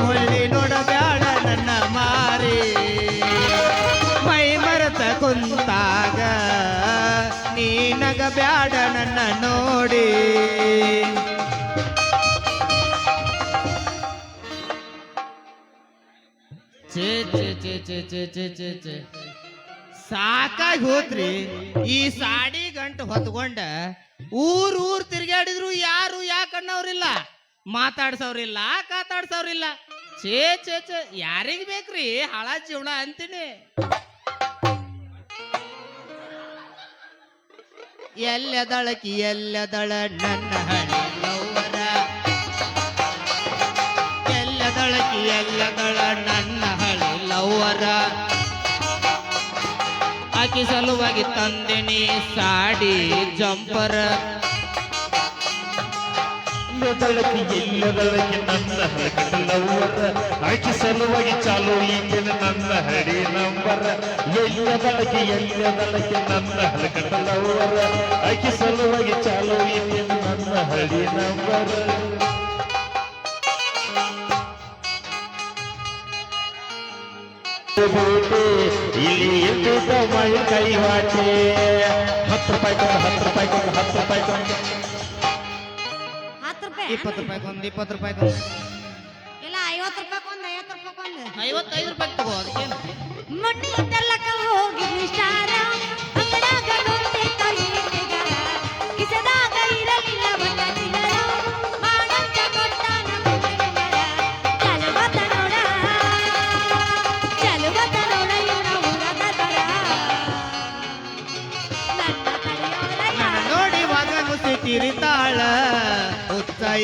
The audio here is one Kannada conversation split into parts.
ಹೊಳ್ಳಿ ನೋಡಬ್ಯಾಡ ನನ್ನ ಮಾರಿ. ಮೈ ಮರೆತ ಕುಂತಾಗ ನೀನಗ ಬ್ಯಾಡ ನನ್ನ ನೋಡಿ. ಚೇ ಚೇ ಚೇ ಚೇ ಚೇ ಚೇ ಸಾಕಾಗಿ ಹೋತ್ರಿ ಈ ಸಾಡಿ ಗಂಟು ಹೊತ್ಕೊಂಡ ಊರ್ ಊರ್ ತಿರ್ಗಾಡಿದ್ರು ಯಾರು ಯಾಕನ್ನವ್ರಿಲ್ಲ ಮಾತಾಡ್ಸವ್ರಿಲ್ಲ ಕಾತಾಡ್ಸವ್ರಿಲ್ಲ ಛೇ ಛೇ ಛೇ, ಯಾರಿಗ್ ಬೇಕ್ರಿ? ಹಳ ಜೀವನ ಅಂತೀನಿ. ಎಲ್ಲದಳಕಿ ಎಲ್ಲದಳ ನನ್ನ ಹಣೆ ಲವ್ವರ. ಎಲ್ಲದಳಕಿ ಎಲ್ಲದಳ ನನ್ನ ಹಳೆ ಲವ್ವರ. ಆಕಿ ಸಲುವಾಗಿ ತಂದಿನಿ ಸಾಡಿ ಜಂಪರ. ಎಲ್ಲದಳಕ್ಕೆ ಎಲ್ಲದಳಕ್ಕೆ ನನ್ನ ಹರಕಲ್ಲವರ ಆಯ್ಕೆ ಸಲುವಾಗಿ ಚಾಲು, ಈಗಿನ ನನ್ನ ಹಡಿ ನಂಬರ ಎಲ್ಲದಳಕ್ಕೆ ಎಲ್ಲದಳಕ್ಕೆ ನನ್ನ ಹರಕಲ್ಲವರ ಆಯ್ಕೆ ಸಲುವಾಗಿ ಚಾಲು, ಈಗಿನ ನನ್ನ ಹಡಿ ನಂಬರ ಇಲ್ಲಿ ಎದ್ದಿದ್ದ ಮೈ ಕೈವಾಟೆ ಹತ್ತು ರೂಪಾಯಿ ಕೊಂಡು, ಹತ್ತು ರೂಪಾಯಿ ಕೊಂಡು, ಹತ್ತು ರೂಪಾಯಿ ಕೊಂಡು. ಹತ್ತು ರೂಪಾಯಿ ಇಪ್ಪತ್ತು ರೂಪಾಯಿಗೊಂದು ಇಪ್ಪತ್ತು ರೂಪಾಯಿಗೊಂದು ಇಲ್ಲ ಐವತ್ತು ರೂಪಾಯಿ ಒಂದು ಐವತ್ತು ರೂಪಾಯಿ ಒಂದು. ಐವತ್ತೈದು ರೂಪಾಯಿ ತಗೋ ಅದಕ್ಕೇನು? ಮಣ್ಣಿ ತರ್ಲಕ ಹೋಗಿ ನಿಷ್ಠಾರ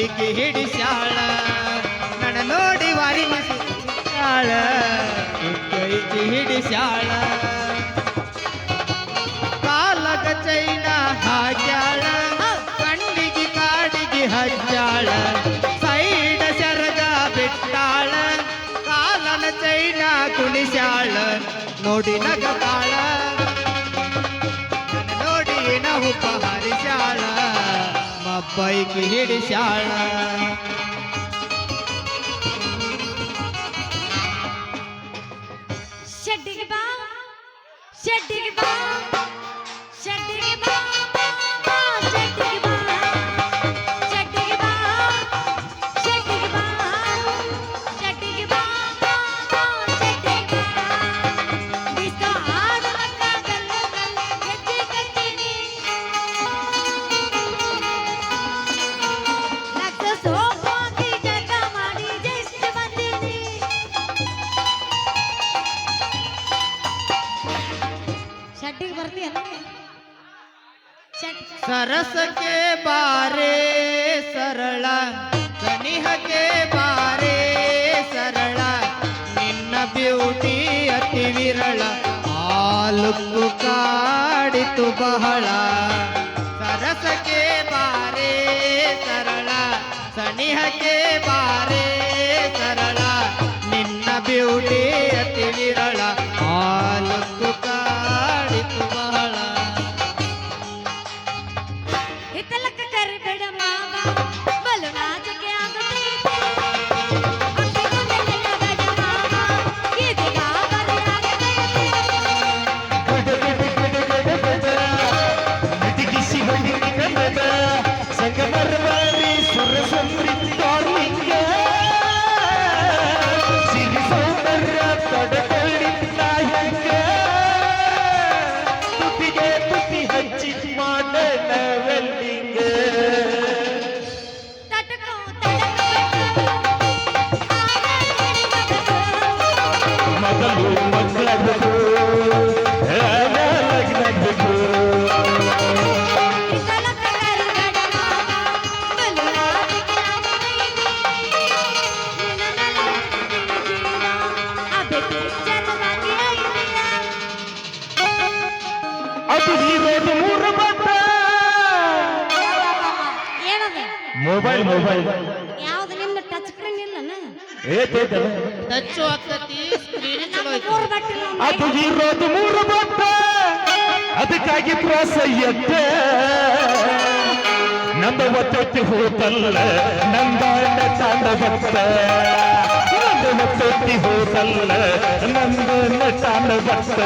ಉತ್ತಾಯಿಗೆ ಹಿಡಿಸ್ಯಾಳ. ನನ್ನ ನೋಡಿ ವಾರಿ ಮುಸಿ ತಿರಿತಾಳ ಉತ್ತಾಯಿಗೆ ಹಿಡಿಸ್ಯಾಳ. ಕಾಲಗ ಚೈನ ಹಾಕ್ಯಾಳ. ಕಣ್ಣಿಗೆ ಕಾಡಿಗೆ ಹಚ್ಚಾಳ. ಸೈಡ ಸೆರಗ ಬಿಟ್ಟಾಳ. ಕಾಲನ ಚೈನ ಕುಣಿಸ್ಯಾಳ. ನೋಡಿ ನಗತಾಳ. पैकी हिडशाळा ಬಹಳ ಯಾವ್ದು ನಿಮ್ದು ಟಚ್ ಸ್ಕ್ರೀನ್ ಇಲ್ಲನ? ಟಚ್ಚು ಆಗ್ತತಿ ಸ್ಕ್ರೀನ್ ಚಲೋ ನಮ್ಮ ಅದು ಇರೋದು ಮೂರು ಬಟ್ಟ. ಅದಕ್ಕಾಗಿ ಪ್ರೋತ್ಸಾಹತ್ತೆ ನಂದ ಒತ್ತೊತ್ತಿ ಹೋತಲ್ಲ ನಂದಾಂಡ ತಾಂಡ ಭಕ್ತ ನಂದ ಒತ್ತೊತ್ತಿ ಹೋತಲ್ಲ ನಂದಾಂಡ ಭಕ್ತ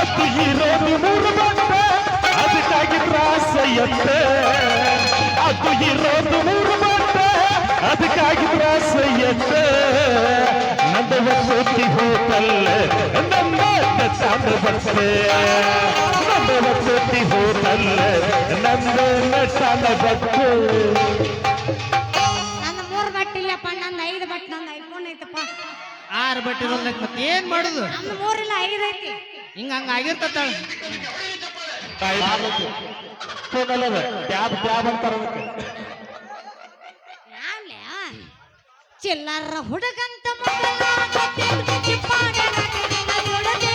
ಅದು ಇರೋದು ಮೂರು ಬಟ್ಟ. ಅದಕ್ಕಾಗಿ ಪ್ರಾಸ ಎತ್ತ ಅದು ಇರೋದು ಮೂರು ಭಕ್ತ ಅದಕ್ಕಾಗಿ ತ್ರಾಸ ಎತ್ತ ನಂದ ಒತ್ತೊತ್ತಿ ಹೋತಲ್ಲ ನಂದ ತಾಂಡ ಭಕ್ತ ನಂದ ಒತ್ತೊತ್ತಿ ಹೋತಲ್ಲ ನಂದ ತಾಂಡ ಭಕ್ತ ನನ್ನ ಮೂರ್ ಬಟ್ ಇಲ್ಲಪ್ಪ ನಂದು ಐದು ಬಟ್ ನಂದು ಐಫೋನ್ ಐತಪ್ಪ ಆರು ಬಟ್ಟಿ ಇರೋದಕ್ಕೆ ಮತ್ತೆ ಏನ್ ಮಾಡುದು ನಮ್ದು ಮೂರಿಲ್ಲ ಐದು ಐತಿ ಹಿಂಗ ಹಂಗ ಆಗಿರ್ತತಾಳ ಫೋನಲ್ಲದ ಟ್ಯಾಬ್ ಟ್ಯಾಬ್ ಅಂತಾರ ಚಿಲ್ಲರ ಹುಡುಗಂತ ಚಿಪ್ಪಾಡೆ ನಟಿನ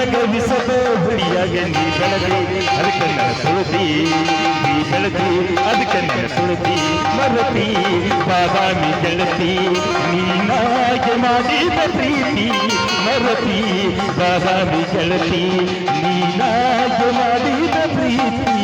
ಬಲಿಯ ಗವಿಸದ ಹುಳಿಯಾಗ ನೀ ಬೆಳೆದಿ ಅದಕ್ಕೆ ನನ್ನ ತುಳದಿ ನೀ ಬೆಳೆದಿ ಅದಕ್ಕೆ ನನ್ನ ತುಳದಿ ಮರತಿ ಬಾದಾಮಿ ಗೆಳತಿ ನೀನಾಗೆ ಮಾಡಿದ ಪ್ರೀತಿ ಮರತಿ ಬಾದಾಮಿ ಗೆಳತಿ ನೀನಾಗೆ ಮಾಡಿದ ಪ್ರೀತಿ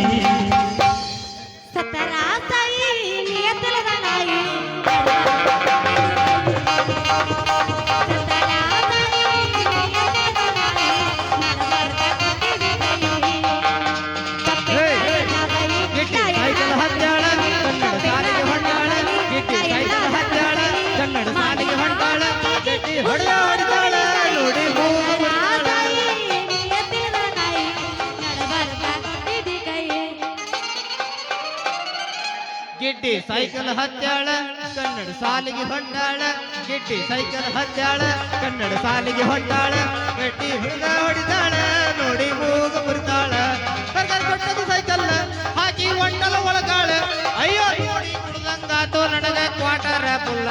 ಕನ್ನಡ ಸಾಲಿಗೆ ಹೊಂಟಾಳ ಗಿಟ್ಟಿ ಸೈಕಲ್ ಹತ್ತಾಳ ಕನ್ನಡ ಸಾಲಿಗೆ ಹೊಂಟಾಳ ಗಟ್ಟಿ ಹುಡುಗ ಹೊಡಿದಾಳ ನೋಡಿ ಮೂಗ ಮುರಿದಾಳ ಸರ್ಕಾರ ಕೊಟ್ಟದು ಸೈಕಲ್ ಹಾಕಿ ಒಂಡಲ ಒಳಗಾಳ. ಅಯ್ಯೋ ನೋಡಿ ಹುಡುಗಂಗಾತು ನಡೆದ ಕ್ವಾಟರ ಪುಲ್ಲ.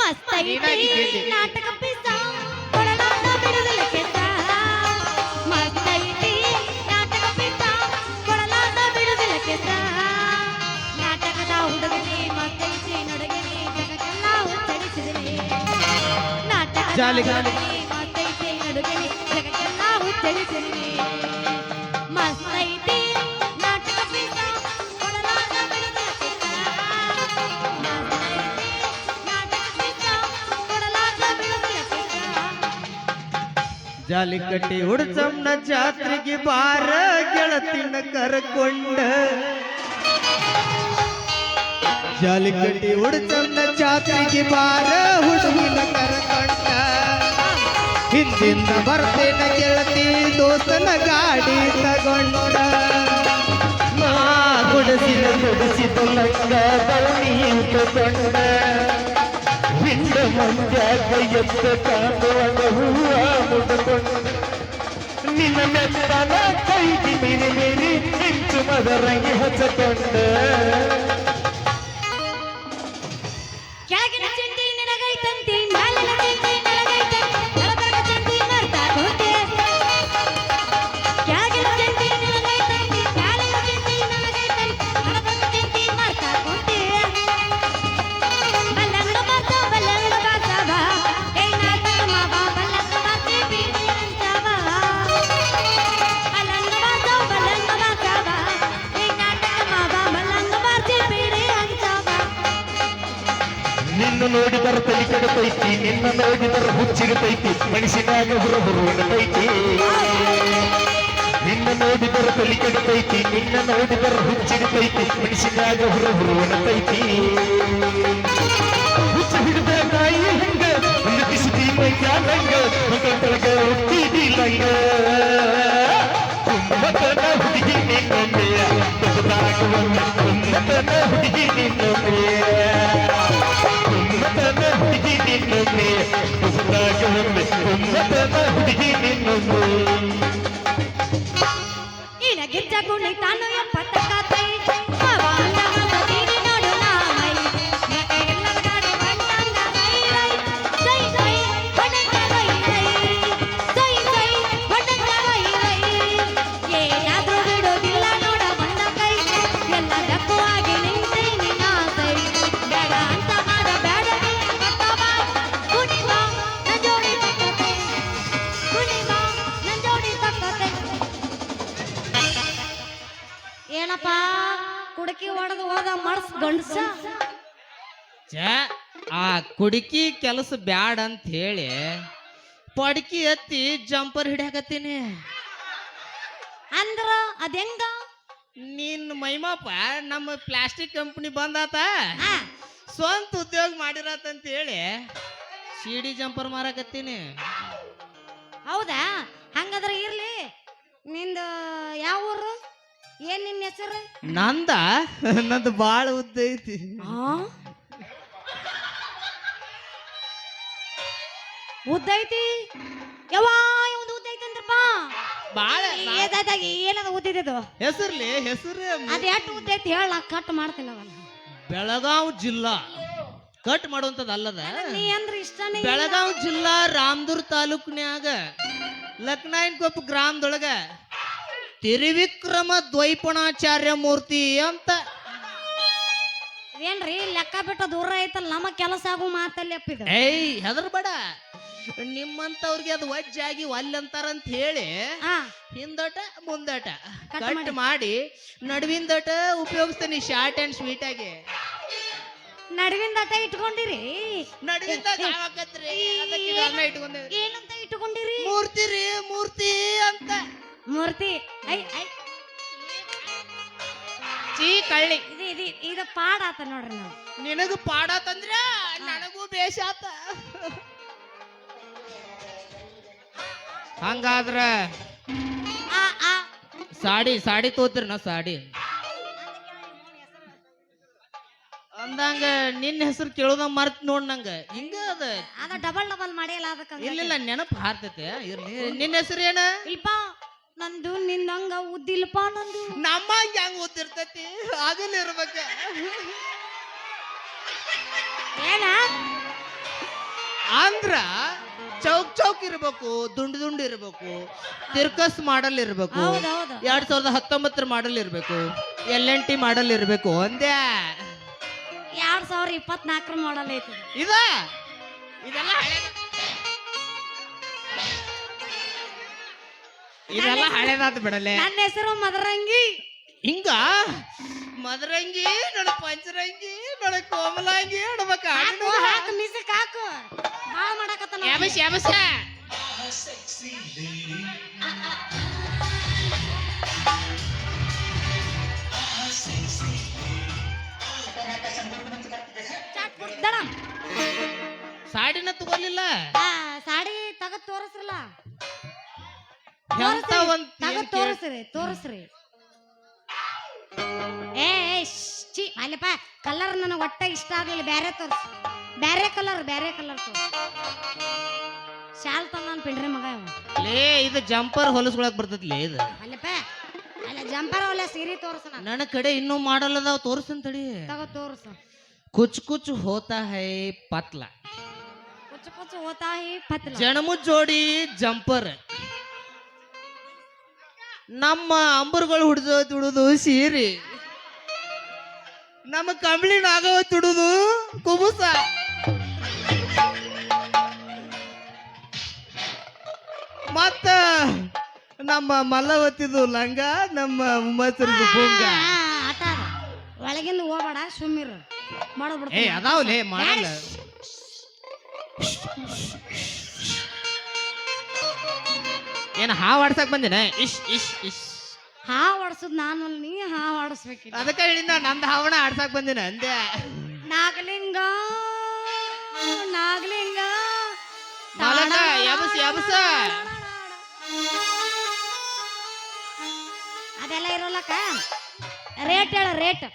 ಮಸ್ತಾಗಿ. ನಾಟಕ ಜಾಲಿ ಕಟ್ಟಿ ಹುಡ್ಸಮ್ನ ಜಾತ್ರೆಗೆ ಬಾರ ಗೆಳತಿನ ಕರ್ಕೊಂಡ ಜಾಲಿ ಕಟ್ಟಿ ಹುಡ್ಸಮ್ನ ಜಾತ್ರೆಗೆ ಬಾರ ಹುಡುಗಿನ ಕರ್ಕೊಂಡ ಹಿಂದಿಂದ ಬರ್ತೇನ ಗೆಳತಿ ದೋಸ್ತನ ಗಾಡಿ ತಗೊಂಡ ನಾ ಗುಡಿಸಿದ ಗುಡಿಸಿದ ಲಂಗ ದವಣಿ ಉಟ್ಟುಕೊಂಡ ಹಿಂಡ ಮಂದ್ಯಾಗ ಎತ್ತ ಕಾಂದುವಂಗ ಹೂವ ಮುಟ್ಟುಕೊಂಡ ನಿನ್ನ ಮೆತ್ತನ ಕೈಗೆ ಮೀರಿ ಮೀರಿ ಹಿಂಚು ಮದರಂಗಿ ಹಚ್ಚಕೊಂಡ ನೋಡಿದರ ತಲೆ ಕೆಡತೈತಿ ನಿನ್ನ ನೋಡಿದರ ಹುಚ್ಚಿಗತೈತಿ ಮನುಷ್ಯನಾಗ ಹುರ ಹುರುವನತೈತಿ ಹುಚ್ಚ ಹಿಡಿದ ನಾಯಿ ಹಂಗ ಲಗಿಸಿದಿ ಮೈಯ ನಂಗ ಮಗದೊಳಗ ಹುಟ್ಟಿದಿ ಲಂಗ ಕುಮ್ಮತನ ಹುಡುಗಿ ನಿನ್ನೊಮ್ಮೆ ತುಗುದಾಗ ಒಮ್ಮೆ ಕುಮ್ಮತನ ಹುಡುಗಿ ನಿನ್ನೊಮ್ಮೆ ಕುಮ್ಮತನ ಹುಡುಗಿ ನಿನ್ನೊಮ್ಮೆ ತುಗುದಾಗ ಒಮ್ಮೆ ಕುಮ್ಮತನ ಹುಡುಗಿ ನಿನ್ನೊಮ್ಮೆ 叫你打我一 tã. ಆ ಕುಡುಕಿ ಕೆಲಸ ಬ್ಯಾಡ ಅಂತ ಹೇಳಿ ಪಡ್ಕಿ ಎತ್ತಿ ಜಂಪರ್ ಹಿಡ್ಯಾಕತ್ತೀನಿ. ಅಂದ್ರ ಅದೆಂಗ? ನಿನ್ನ ಮೈಮಾಪ ನಮ್ಮ ಪ್ಲಾಸ್ಟಿಕ್ ಕಂಪನಿ ಬಂದಾತ. ಸ್ವಂತ ಉದ್ಯೋಗ ಮಾಡಿರತ್ತಂತ ಹೇಳಿ ಸಿಡಿ ಜಂಪರ್ ಮಾರಕತ್ತೀನಿ. ಹೌದಾ? ಹಂಗಾದ್ರೆ ಇರ್ಲಿ. ನಿಂದ ಯಾವ ಊರು? ಏನ್ ನಿನ್ನ ಹೆಸರು? ನಂದ? ನಂದು ಬಾಳ ಉದ್ದ ಐತಿ. ಉದ್ದೈತಿ? ಯವ್ವಾ ಒಂದು ಉದ್ದೈತಿ ಅಂದ್ರಪ್ಪ? ಬಾಳ ಏದಾದಾಗ ಏನದ ಉದ್ದಿದ್ದು ಹೆಸರ್ಲಿ ಹೆಸರು ಅದ್ ಎಷ್ಟು ಉದ್ದೈತಿ ಹೇಳ ಕಟ್ ಮಾಡ್ತೀನಿ ಅವನ್ನ ಬೆಳಗಾವ್ ಜಿಲ್ಲಾ. ಕಟ್ ಮಾಡುವಂತದಲ್ಲದ ನೀ ಅಂದ್ರ ಇಷ್ಟನೇ. ಬೆಳಗಾವ್ ಜಿಲ್ಲಾ ರಾಮದುರ್ ತಾಲೂಕ್ನ್ಯಾಗ ಲಕ್ನಾಯನ್ಕೊಪ್ಪ ಗ್ರಾಮದೊಳಗ ತಿರುವಿಕ್ರಮ ದ್ವೈಪಣಾಚಾರ್ಯ ಮೂರ್ತಿ ಅಂತ ಏನ್ರಿ ಲೆಕ್ಕ ಬಿಟ್ಟು ದೂರ ಐತಲ್ಲ ನಮ್ಮ ಕೆಲಸ ಆಗು ಮಾತಲ್ಲಿ ಅಪ್ಪಿದ. ಏಯ್ ಹೆದರ್ ಬೇಡ. ನಿಮ್ಮಂತವ್ರಿಗೆ ಅದು ವಜ್ಜಾಗಿ ಒಲ್ಲಂತಾರಂತ ಹೇಳಿ ಹಿಂದೋಟ ಹಿಂದಟ ಮುಂದಟ ಕಟ್ ಕಟ್ ಮಾಡಿ. ಮಾಡಿ ನಡುವಿಂದಟ ಉಪಯೋಗಿಸ್ತೀನಿ ಶಾರ್ಟ್ ಅಂಡ್ ಸ್ವೀಟ್ ಆಗಿ. ನಡುವಿನ ದಟ ಇಟ್ಕೊಂಡಿರಿ. ನಡುವಿಂದ ಅದಕ್ಕೆ ಇದನ್ನ. ಏನಂತ ಇಟ್ಕೊಂಡಿರಿ? ಮೂರ್ತಿ ರೀ ಮೂರ್ತಿ ಅಂತ. ಮೂರ್ತಿ. ಐ ಐ ಚೀ ಕಳ್ಳಿ. ಇದು ಇದು ಇದು ಪಾಡ ಆತ ನೋಡ್ರಿ ನಾವು. ನಿನಗ ಪಾಡಾತಂದ್ರ ನನಗೂ ಬೇಷಾತ. ಹಂಗಾದ್ರ ಆ ಆ. ಸಾಡಿ ಸಾಡಿ ತೋತಿರಿ ನಾ ಸಾಡಿ. ಅಂದಂಗ ನಿನ್ನ ಹೆಸರು ಕೇಳೋದ ಮರ್ತ್ ನೋಡ್ ನಂಗ. ಹಿಂಗ ಅದ? ಅದ ಡಬಲ್ ಡಬಲ್ ಮಾಡಿಯಲ್ಲ ಅದಕ್ಕೆ ಇಲ್ಲ ನೆನಪು ಹಾರ್ತೈತೆ. ಇರ್ಲಿ. ನಿನ್ನ ಹೆಸರು ಏನ ಇಲ್ಪ? ನಂದು ನಿನ್ನಂಗ ಉದ್ದಿಲ್ಪ ನಂದು. ನಮ್ಮ ಹೆಂಗ್ ಓದ್ತಿರ್ತೈತಿ ಅದನ್ನ ಇರ್ಬೇಕ. ಏನ? ಅಂದ್ರ ಚೌಕ್ ಚೌಕ್ ಇರ್ಬೇಕು ದುಂಡು ದುಂಡು ಇರ್ಬೇಕು ತಿರ್ಕಸ್ ಮಾಡಲ್ ಇರ್ಬೇಕು ಹೌದೌದು. ಎರಡ್ ಸಾವಿರದ ಹತ್ತೊಂಬತ್ತರ ಮಾಡಲ್ ಇರ್ಬೇಕು ಎಲ್ ಎನ್ ಟಿ ಮಾಡಲ್ ಇರ್ಬೇಕು ಒಂದೇ. ಎರಡ್ ಸಾವಿರ ಇಪ್ಪತ್ನಾಲ್ಕರ ಮಾಡಲ್ ಐತಿ. ಇದು. ಇದ ಇದೆಲ್ಲ ಹಳೇದ ಇದೆಲ್ಲ ಹಳೇದಾದ ಬಿಡಲೆ. ನನ್ನ ಹೆಸರು ಮದರಂಗಿ. ಹಿಂಗ? ಮದರಂಗಿ ನಡ ಪಂಚರಂಗಿ ನಡ ಕೋಮಲಾಂಗಿ ನಡ್ಬೇಕ ಹಾಕು ಹಾಕು ಮ್ಯೂಸಿಕ್ ಹಾಕು. ಹಾ ಮಾಡಕತ್ತ ಯಾಬಸ್ ಯಾಬಸ್. ಸಾಡಿನ ತಗೋಲಿಲ್ಲ? ಆ, ಸಾಡಿ ತಗದ್ ತೋರಿಸ್ರಲ್ಲ. ಎಂತ ಒಂದ್ ಕೇಳ್- ತೋರಿಸ್ರಿ ತೋರಿಸ್ರಿ. ಏ ಅಲ್ಲಪ್ಪ ಕಲರ್ ನನಗೆ ಒಟ್ಟ ಇಷ್ಟ ಆಗ್ಲಿಲ್ಲ. ಬ್ಯಾರೆ ತೋರ್ಸ್. ಬ್ಯಾರೆ ಕಲರ್ ಬ್ಯಾರೆ ಕಲರ್ ತೋರ್ಸ್. ಶಾಲ್ ತಂದಾನ ಪಿಂಡ್ರಿ ಮಗ ಇವ. ಲೇ ಇದು ಜಂಪರ್ ಹೊಲಸ್ಕೊಳಕ್ ಬರ್ತೈತ್ಲೇ ಇದು. ಅಲ್ಲಪ್ಪ ಅಲ್ಲ ಜಂಪರ್ ಹೊಲ ಸೀರೆ ತೋರ್ಸನ ನನ್ನ ಕಡೆ ಇನ್ನೂ ಮಾಡಲ್ ಅದಾವ ತೋರ್ಸನ್ ತಡಿ. ತಗೋ ತೋರ್ಸ. ಕುಚ್ ಕುಚ್ ಹೋತಾ ಹೈ ಪತ್ಲ. ಕುಚ್ ಕುಚ್ ಹೋತಾ ಹೈ ಪತ್ಲ. ಜನಮು ಜೋಡಿ ಜಂಪರ್. ನಮ್ಮ ಅಂಬರ್ಗಳು ಹುಡ್ದು ತುಡುದು ಸೀರಿ ನಮ್ಮ ಕಂಬಳಿ ನಾಗವ ತುಡುದು ಕುಬುಸ ಮತ್ತ ನಮ್ಮ ಮಲ್ಲವತ್ತಿದು ಲಂಗ ನಮ್ಮ ಮುಂಬೈ. ಒಳಗಿಂದ ಹೋಗ್ಬೇಡ ಸುಮ್ಮಿರು ಏ ಅದಾವ್ಲೇ ಮಾಡಲ್ಲ ಏನ್ ಹಾವು ಆಡ್ಸಕ್ ಬಂದಿನ? ಇಶ್ ಇಶ್ ಇಶ್. ಹಾ ಹೊಡ್ಸದ್ ನಾನು ನೀ ಹಾ ಹೊಡಸ್ಬೇಕಿಲ್ಲ ಅದಕ್ಕ ಹೇಳಿದ ನಂದ್ ಹಾವಣ ಆಡ್ಸಕ್ ಬಂದಿನ ಅಂದೆ. ನಾಗಲಿಂಗ ನಾಗಲಿಂಗ. ಅದೆಲ್ಲ ಇರೋಲ್ಲಕ್ಕ? ರೇಟ್ ಹೇಳ ರೇಟ್.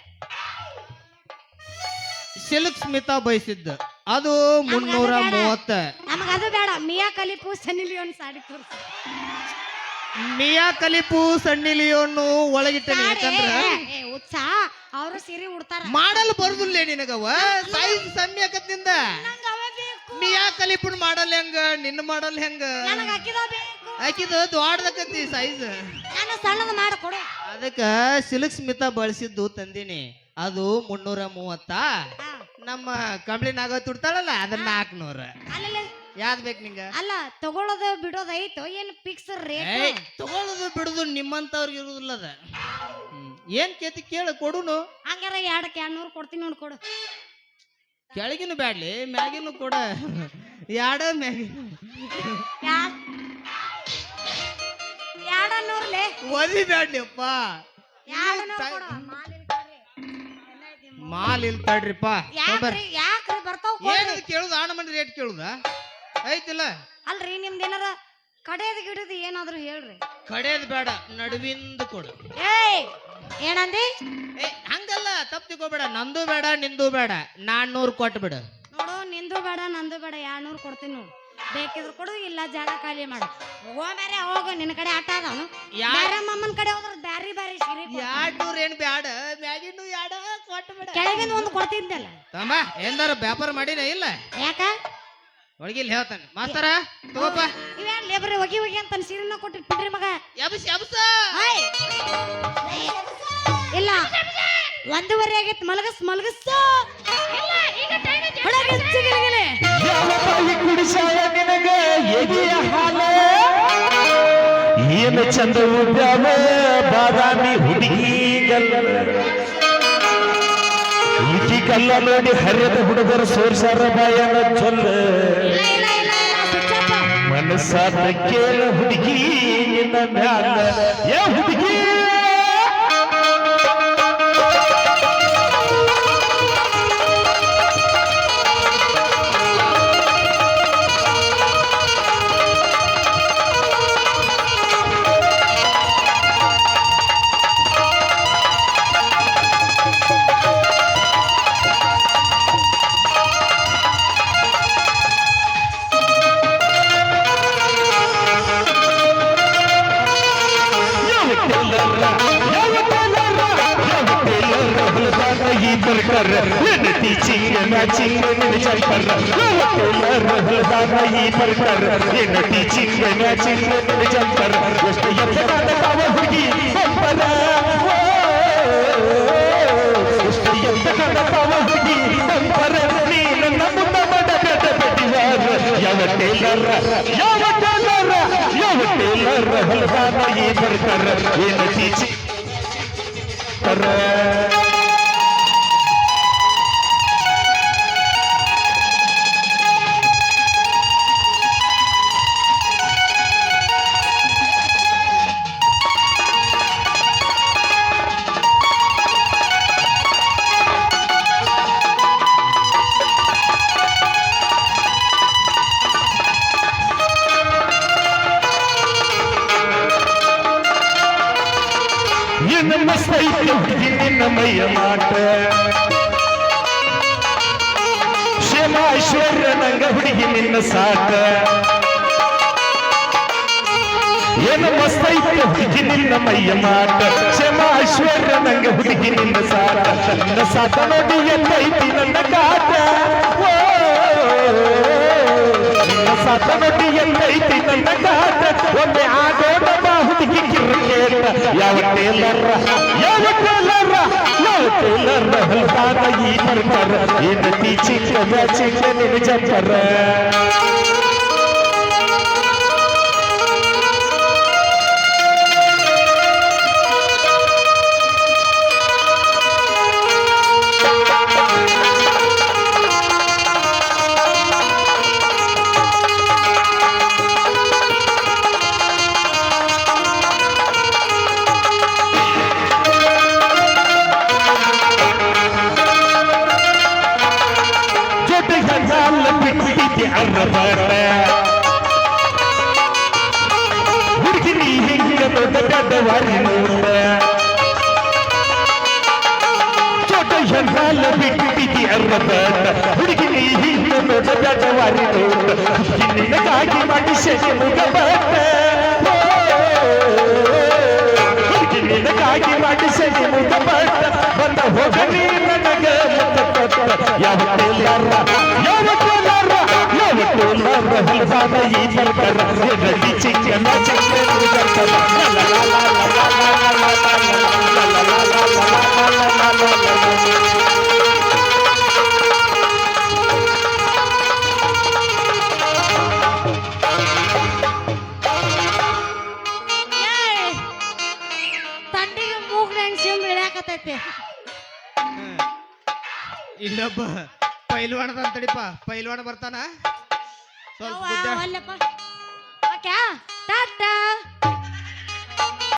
ಸಿಲ್ಕ್ ಸ್ಮಿತಾ ಬಯಸಿದ್ದ. ಅದು ಮುನ್ನೂರ. ಮೂವತ್ತ. ನಮಗದು ಬೇಡ. ಮಿಯಾ ಕಲಿಪು ಸನಿಲಿ ಒಂದು ಸಾಡಿ ತೋರ್ಸು. ಮಿಯಾ ಕಲಿಪು ಸಣ್ಣಿಲಿಯೋನು ಒಳಗಿಟ್ಟನೆ ಯಾಕಂದ್ರ ಏ, ಉತ್ಸಾಹ ಅವರು ಸೀರೆ ಉಡ್ತಾರ. ಮಾಡಲ್ ಬರುದಿಲ್ಲ ನಿನಗವ? ಸೈಜ್ ಸಣ್ಣ ನಂಗ್ ಅವೇ ಬೇಕು. ಮಿಯಾ ಕಲಿಪುನ್ ಮಾಡಲ್ ಹೆಂಗ? ನಿನ್ನ ಮಾಡಲ್ ಹೆಂಗ? ನನಗ ಹಾಕಿದ ಬೇಕು. ಆಕಿದ ಸೈಜ್. ನಾನು ಸಣ್ಣದ ಮಾಡಿ ಕೊಡು. ಅದಕ್ಕ ಸಿಲ್ಕ್ ಸ್ಮಿತಾ ಬಳಸಿದ್ದು ತಂದಿನಿ. ಅದು ಮುನ್ನೂರ ಮೂವತ್ತ? ನಮ್ಮ ಕಂಬಳಿ ನಾಗ ತುಡ್ತಾಳಲ್ಲ ಅದನ್ನ ನಾಲ್ಕನೂರ ಅಲ್ಲಲ್ಲ ಯಾವ್ದ್ ಬೇಕು ನಿಂಗೆ? ಅಲ್ಲ ತಗೊಳ್ಳೋದು ಬಿಡೋದು ಐತೋ ಏನು ಫಿಕ್ಸ್ ಏಯ್, ರೇಟ್ ತಗೊಳ್ಳೋದು ಬಿಡುದು ನಿಮ್ಮಂತವ್ರಿಗೆ ಇರುದಿಲ್ಲ ಅದ. ಹ್ಮ್. ಏನ್ ಕೇತಿ ಕೇಳು ಕೊಡುನು. ಹಂಗಾರ ಎರಡಕ್ಕೆ ಎರಡ್ನೂರು ಕೊಡ್ತೀನಿ ನೋಡಿ ಕೊಡು. ಕೆಳಗಿನ ಬ್ಯಾಡ್ಲಿ ಮ್ಯಾಗಿನೂ ಕೊಡ. ಯಾಡ ಮ್ಯಾಗಿ. ಎರಡ ನೂರ್ಲೆ ಒದಿ ಬ್ಯಾಡ್ಲಿಪ್ಪ. ಎರಡು ನೂರು ಕೊಡು ಮಾಲಿನ ಕೊಡ್ರಿ. ಮಾಲ್. ಇಲ್ ತಡ್ರಿಪ್ಪ. ಯಾಕ್ರಿ ಯಾಕ್ರಿ ಬರ್ತಾವ ಕೊಡ್ರಿ ಏನದು ಕೇಳುದ? ಆಣ ಮಂದಿ ರೇಟ್ ಕೇಳುದ? ಐತಿಲ್ಲ ಅಲ್ರಿ ನಿಮ್ದು ಏನಾರ ಕಡೆಯದ ಗಿಡದ ಏನಾದ್ರು ಹೇಳ್ರಿ. ಕಡೆಯದ್ ಬೇಡ ನಡುವಿಂದ ಕೊಡು. ಏಯ್ ಏನಂದಿ? ಏ ಹಂಗಲ್ಲ ತಪ್ಪು ತಿಳ್ಕೊಬೇಡ ನಂದು ಬೇಡ ನಿಂದು ಬೇಡ ನಾನ್ ನೂರು ಕೊಟ್ಟು ಬಿಡು. ನೋಡು ನಿಂದು ಬೇಡ ನಂದು ಬೇಡ ಎರಡ್ನೂರು ಕೊಡ್ತೀನಿ ನೋಡು. ಬೇಕಿದ್ರು ಕೊಡು ಇಲ್ಲ ಜಾಗ ಖಾಲಿ ಮಾಡು. ಹೋಗೋ ಬೇರೆ ಹೋಗು ನಿನ್ನ ಕಡೆ ಆಟ ಅದಾವನು ಯಾ ಬೇರೆ ಮಮ್ಮನ ಕಡೆ ಹೋದ್ರ ಬ್ಯಾರಿ ಬ್ಯಾರಿ ಸಿರಿ ಎರಡ್ನೂರು ಎರಡ್ ನೂರ್ ಏನ್ ಬ್ಯಾಡ ಮ್ಯಾಗಿನ್ನು ಯಾಡ ಕೊಟ್ಟು ಬಿಡ. ಕೆಳಗಿಂದ ಒಂದು ಕೊಡ್ತಿದ್ದಲ್ಲ ತಮ್ಮ ಏನಾರ ವ್ಯಾಪಾರ ಮಾಡಿನ ಇಲ್ಲ? ಯಾಕ? ಒಳಗಿಲ್ ಹೇಳ್ತಾನೆ ಮಾಸ್ತರ ತಗೋಪ ಇವೇನ್ ಲೇಬರ್ ಹೋಗಿ ಹೋಗಿ ಅಂತ ಸೀರೆನ ಕೊಟ್ಟಿಟ್ಬಿಟ್ರಿ ಮಗ. ಯಬಸ್ ಯಬಸ ಹಾಯ್. ಇಲ್ಲ ಒಂದೂವರೆ ಆಗೈತೆ ಮಲಗಸ್ ಮಲಗಸ್. ಏನು ಚಂದ ಬಾದಾಮಿ ಹುಡುಗಿಗಲ್ಲ ಈಕಿ ಕಲ್ಲ ನೋಡಿ ಹರಿಯದ ಹುಡುಗರು ಸೋರ್ಸಾರ ಬಾಯನ ಚೊಲ್ಲ ಮನಸ್ಸಾದ ಕೇಳ ಹುಡುಗಿ ನಿನ್ನ ಮ್ಯಾಲ. ಏ ಹುಡುಗಿ! ನಿನ್ನ ಜಂಪರ್ ಯಾವ ಟೇಲರ ಹೊಲದಾಗ ಈ ಬರ್ಕರ ನಿನ್ನ ಟೀಚಿಂಗ್ ಮ್ಯಾಚಿಂಗ್ ನಿನ್ನ ಜಂಪರ್ ಎಷ್ಟು ಎತ್ತರದ ತಾವ ಹುಡುಗಿ ಬಂಪರ ಎಷ್ಟು ಎತ್ತರದ ತಾವ ಹುಡುಗಿ ಬಂಪರ ನೀ ನನ್ನ ಮುಂದ ಮಾಡಬೇಡ ಬೆಟ್ಟಿವಾರ ಯಾವ ಟೇಲರ ಯಾವ ಟೇಲರ ಯಾವ ಟೇಲರ್ ಹೊಲದಾಗ ಈ ಬರ್ತಾರ ಏನು ಟೀಚಿಂಗ್ ನಿನ್ನ ಮೈಯ ಮಾಟ ಕ್ಷಮ ನಂಗ ಹುಡುಗಿ ನಿನ್ನ ಸಾತ. ನಿನ್ನ ಸಾತ ನೋಡಿ ಎಂದೈತಿ ನನ್ನ ಕಾಟ ನಿನ್ನ ಸಾತ ನೋಡಿ ಎಂದೈತಿ ನನ್ನ ಕಾಟ ಒಮ್ಮೆ ಆಗೋಣ ಬಾ ಹುಡುಗಿ ಕಿರ್ಕೇಟ ಯಾವ ಟೇಲರ್ ಯಾವ ಟೇಲರ್ ಯಾವ ಟೇಲರ್ ಹೊಲದಾಗ ಈ ಬರ್ತಾರ ಏನು ಟೀಚಿಂಗ್ ಚಿಕ್ಕ ನಿನ್ನ ಜಂಪರ ಯಾವ ಟೋಲ್ದಾರ ಯಾವ ಟೋಲ್ದಾರ ಯಾವ ಟೋಲ್ದಾರ ಹಿಡಿದಾದ ಈ ಬರ್ಕರ ಎಗಡಿ ಚಿಕ್ಕನ ಚಿಕ್ಕ ಪೈಲ್ವಾಣದ ಅಂತಡಿಪ್ಪ ಪೈಲ್ವಾಣ ಬರ್ತಾನಾ? ಸ್ವಲ್ಪ ಗುಡ್ಡ- ಟಾಟಾ